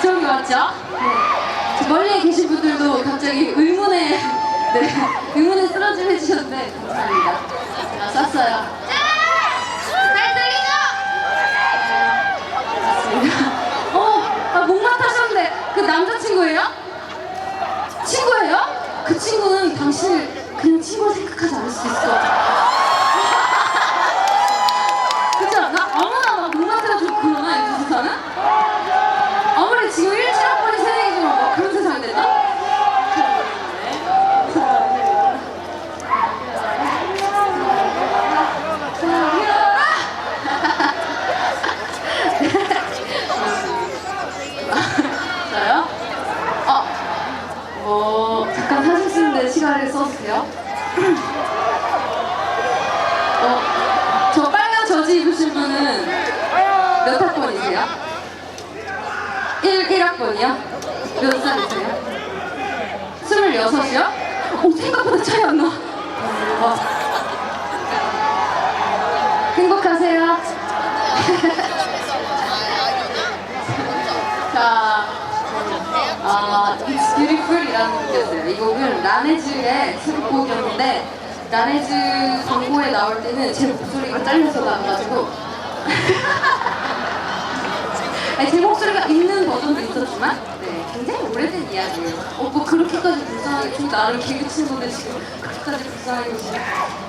좋은 거 맞죠? 네. 저 멀리에 계신 분들도 갑자기 의문에 네 의문에 쓰러짐 해주셨는데 감사합니다. 제가 쐈어요. 잘 들리죠? 맞습니다. 어, 아, 목마 타셨는데 그 남자친구예요? 친구예요? 그 친구는 당신을 그냥 친구로 생각하지 않을 수 있어. 그렇지 않아? 아무나 막 목마 타가지고 그러나 이 세상은? 아무리 지금 17학번이 새내기지만 뭐 그런 세상이 됐나? 저요? 어, 어, 잠깐 사진 쓰는데 시간을 써주세요. 어, 저 빨간 저지 입으신 분은 몇 학번이세요? 1, 1학번이요? 몇 살이세요? 26이요? 오, 생각보다 차이 안 나. 어. 행복하세요. 자, 아, It's Beautiful이라는 곡이었어요. 이 곡은 라네즈의 수록곡이었는데 라네즈 광고에 나올 때는 제 목소리가 잘려서 나와가지고 아니, 제 있었지만 네, 굉장히 오래된 이야기예요. 어, 뭐 그렇게까지 불쌍하게 좀 나를 개그 친구들 지금 그렇게까지 불쌍하게 보시네.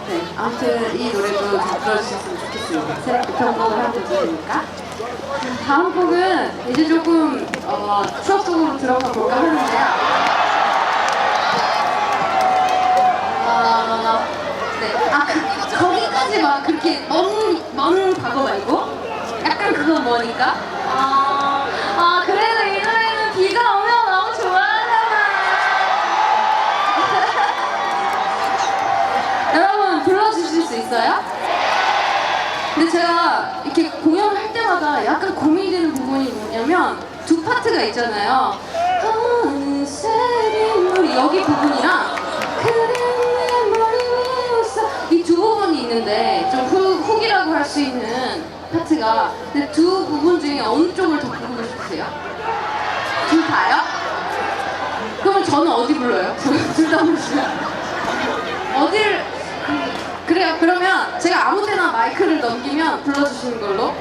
네, 아무튼 이 노래도 좀 들어주셨으면 좋겠습니다. 새롭게 편곡을 하고 있으니까. 다음 곡은 이제 조금 어, 추억 속으로 들어가 볼까 하는데요. 어, 네. 아, 그, 거기까지 막 그렇게 먼, 먼 과거 말고 약간 그건 뭐니까? 있어요? 근데 제가 이렇게 공연을 할 때마다 약간 고민이 되는 부분이 뭐냐면 두 파트가 있잖아요. 어느새 여기 부분이랑 그래 내 머리 위에 웃어 이 두 부분이 있는데 좀 후, 훅이라고 할 수 있는 파트가 근데 두 부분 중에 어느 쪽을 더 부르고 싶으세요? 둘 다요? 그러면 저는 어디 불러요? 둘다 부르시면 어디를 그러면 제가 아무 데나 마이크를 넘기면 불러주시는 걸로.